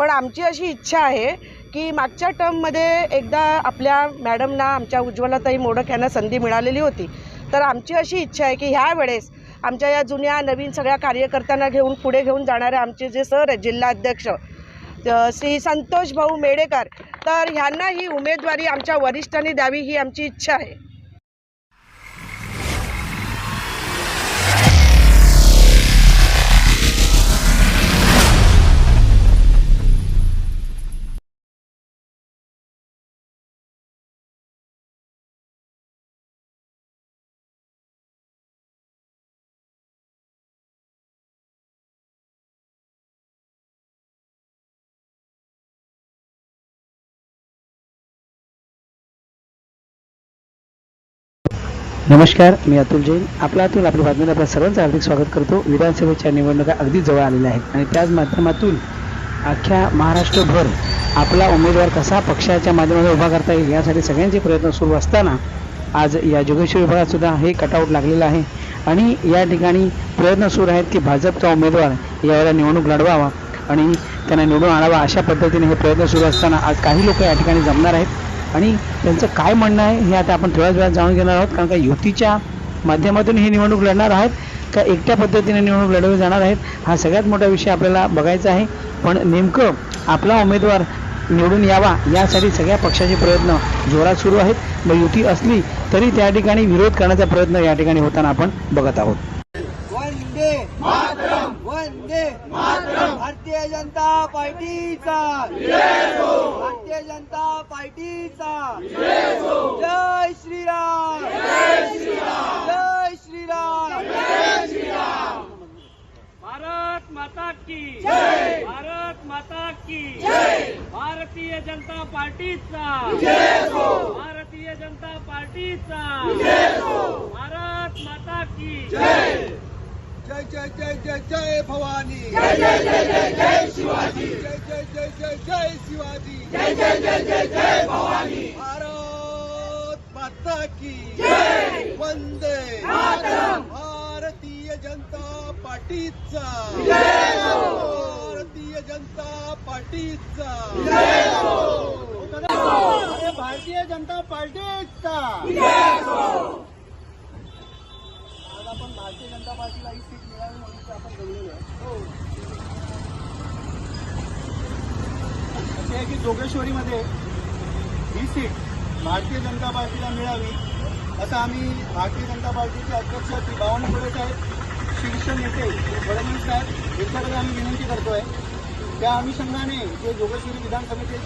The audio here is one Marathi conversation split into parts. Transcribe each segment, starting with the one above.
पण आमची अशी इच्छा आहे की मागच्या टर्ममध्ये एकदा आपल्या मॅडमना आमच्या उज्ज्वलाताई मोडक यांना संधी मिळालेली होती. तर आमची अशी इच्छा आहे की ह्या वेळेस आमच्या या जुन्या नवीन सगळ्या कार्यकर्त्यांना घेऊन पुढे घेऊन जाणारे आमचे जे सर आहेत जिल्हाध्यक्ष श्री संतोष भाऊ मेडेकर तर ह्यांना ही उमेदवारी आमच्या वरिष्ठांनी द्यावी ही आमची इच्छा आहे. नमस्कार मी अतुल जैन. आपला अतुल आपल्या बातमीला आपल्या सर्वांचं हार्दिक स्वागत करतो. विधानसभेच्या निवडणुका अगदी जवळ आलेल्या आहेत आणि त्याच माध्यमातून अख्ख्या महाराष्ट्रभर आपला उमेदवार कसा पक्षाच्या माध्यमातून उभा करता येईल यासाठी सगळ्यांचे प्रयत्न सुरू असताना आज या जोगेश्वर विभागात सुद्धा हे कटआउट लागलेलं आहे. आणि या ठिकाणी प्रयत्न सुरू आहेत की भाजपचा उमेदवार यावेळेला निवडणूक लढवावा आणि त्यांना निवडून आणावा अशा पद्धतीने हे प्रयत्न सुरू असताना आज काही लोक या ठिकाणी जमणार आहेत. आणि त्यांचं काय म्हणणं आहे हे आता आपण थोड्याच वेळात जाणून घेणार आहोत. कारण का युतीच्या माध्यमातून ही निवडणूक लढणार आहेत का एकट्या पद्धतीने निवडणूक लढवली जाणार आहेत हा सगळ्यात मोठा विषय आपल्याला बघायचा आहे. पण नेमकं आपला उमेदवार निवडून यावा यासाठी सगळ्या पक्षाचे प्रयत्न जोरात सुरू आहेत. व युती असली तरी त्या ठिकाणी विरोध करण्याचा प्रयत्न या ठिकाणी होताना आपण बघत आहोत वंदे मातरम वंदे मातरम भारतीय जनता पार्टीचा. भारतीय जनता पार्टीचा. जय श्रीराम. जय श्रीराम. भारत माता की. भारत माता की. भारतीय जनता पार्टीचा. भारतीय जनता पार्टीचा. भारत माता की. जय जय जय जय जय भवानी जय जय जय जय जय शिवाजी जय जय जय जय जय शिवाजी जय जय जय जय जय भवानी भारत माता की जय वंदे मातरम भारतीय जनता पार्टीचा भारतीय जनता पार्टीचा भारतीय जनता पार्टीचा जनता पार्टीला ही सीट मिळावी म्हणून आपण जमलेलो आहे. हो. असे आहे की जोगेश्वरीमध्ये ही सीट भारतीय जनता पार्टीला मिळावी असं आम्ही भारतीय जनता पार्टीचे अध्यक्ष श्री बावनकुळे साहेब शीर्ष नेते फडणवीस साहेब यांच्याकडे आम्ही विनंती करतोय. त्या अनुषंगाने जे जोगेश्वरी विधानसभेचे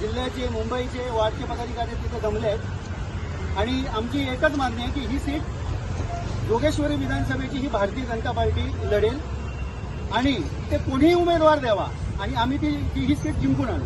जिल्ह्याचे मुंबईचे वार्डचे पदाधिकारी तिथे जमले आहेत. आणि आमची एकच मागणी आहे की ही सीट जोगेश्वरी विधानसभेची ही भारतीय जनता पार्टी लढेल. आणि ते कोणीही उमेदवार द्यावा. आणि आम्ही ती ही सीट जिंकून आणू.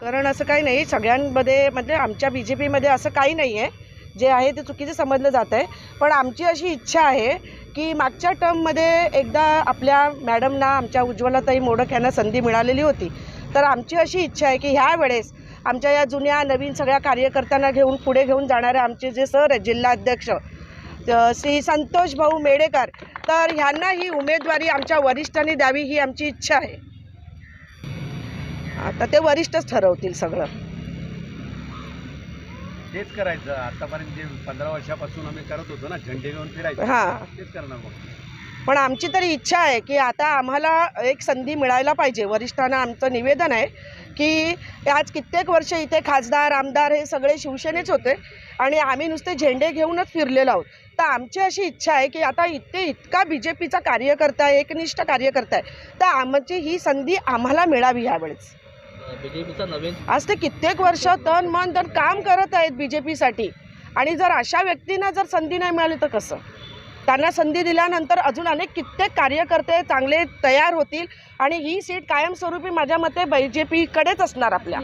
कारण असं काही नाही सगळ्यांमध्ये म्हणजे आमच्या बी जे पीमध्ये असं काही नाही आहे जे आहे ते चुकीचं समजलं जात आहे पण आमची अशी इच्छा आहे की मागच्या टर्ममध्ये एकदा आपल्या मॅडमना आमच्या उज्ज्वलाताई मोडक यांना संधी मिळालेली होती. तर आमची अशी इच्छा आहे की ह्या वेळेस आमच्या या जुन्या नवीन सगळ्या कार्यकर्त्यांना घेऊन पुढे घेऊन जाणारे आमचे जे सर आहेत जिल्हाध्यक्ष श्री संतोष भाऊ मेडेकर तर ह्यांना ही उमेदवारी आमच्या वरिष्ठांनी द्यावी ही आमची इच्छा आहे. आता ते वरिष्ठच ठरवतील सगळं. तेच करायचं. आतापर्यंत जे पंधरा वर्षापासून आम्ही करत होतो ना झेंडे घेऊन फिरायचं. हां. तेच करणार मग. पण आमची तरी इच्छा आहे की आता आम्हाला एक संधी मिळायला पाहिजे. वरिष्ठांना आमचं निवेदन आहे की आज कित्येक वर्ष इथे खासदार आमदार हे सगळे शिवसेनेच होते आणि आम्ही नुसते झेंडे घेऊनच फिरलेलो आहोत. तर आमची अशी इच्छा आहे की आता इथे इतका बी जे पीचा कार्यकर्ता आहे एकनिष्ठ कार्यकर्ता आहे तर आमची ही संधी आम्हाला मिळावी यावेळेस. आज ते कित्येक वर्ष तन मन धन काम करत आहेत बी जे पीसाठी आणि जर अशा व्यक्तींना जर संधी नाही मिळाली तर कसं? त्यांना संधी दिल्यानंतर अजून अनेक कित्येक कार्यकर्ते चांगले तयार होतील आणि ही सीट कायमस्वरूपी माझ्या मते बी जे पीकडेच असणार आपल्या.